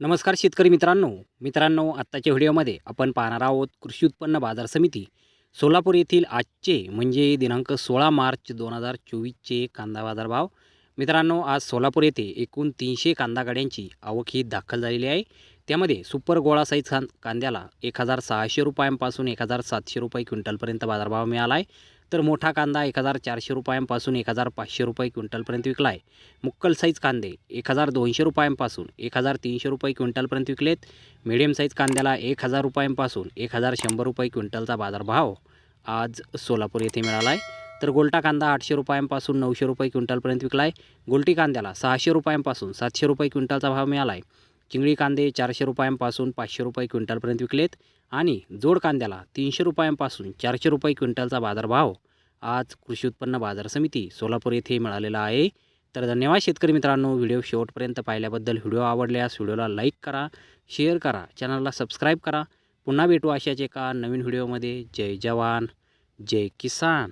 नमस्कार शेतकरी मित्रांनो. मित्रांनो आत्ताच्या व्हिडिओमध्ये आपण पाहणार आहोत कृषी उत्पन्न बाजार समिती सोलापूर येथील आजचे म्हणजे दिनांक सोळा मार्च दोन हजार चोवीसचे कांदा बाजार भाव मित्रांनो आज सोलापूर येथे एकूण तीनशे कांदा गाड्यांची आवक ही दाखल झालेली आहे. त्यामध्ये सुपर गोळा साईज कांद्याला एक हजार सहाशे रुपयांपासून एक हजार सातशे रुपये क्विंटलपर्यंत बाजारभाव मिळाला आहे. तर मोठा कांदा एक हजार चारशे रुपयांपासून एक हजार पाचशे रुपये क्विंटलपर्यंत विकला आहे मुक्कल साईज कांदे एक हजार दोनशे रुपयांपासून एक हजार तीनशे रुपये क्विंटलपर्यंत विकलेत. मिडियम साईज कांद्याला एक हजार रुपयांपासून एक हजार शंभर रुपये क्विंटलचा बाजारभाव आज सोलापूर येथे मिळाला आहे तर गोलटा कांदा आठशे रुपयांपासून नऊशे रुपये क्विंटलपर्यंत विकला आहे गोल्टी कांद्याला सहाशे रुपयांपासून सातशे रुपये क्विंटलचा भाव मिळाला आहे चिंगळी कांदे चारशे रुपयांपासून पाचशे रुपये क्विंटलपर्यंत विकलेत आणि जोड कांद्याला तीनशे रुपयांपासून चारशे रुपये क्विंटलचा बाजारभाव. आज कृषी उत्पन्न बाजार समिती सोलापूर येथे मिळालेला आहे. तर धन्यवाद शेतकरी मित्रांनो व्हिडिओ शेवटपर्यंत पाहिल्याबद्दल व्हिडिओ आवडल्यास व्हिडिओला लाईक करा शेअर करा चॅनलला सबस्क्राईब करा. पुन्हा भेटू अशाच एका नवीन व्हिडिओमध्ये. जय जवान जय किसान.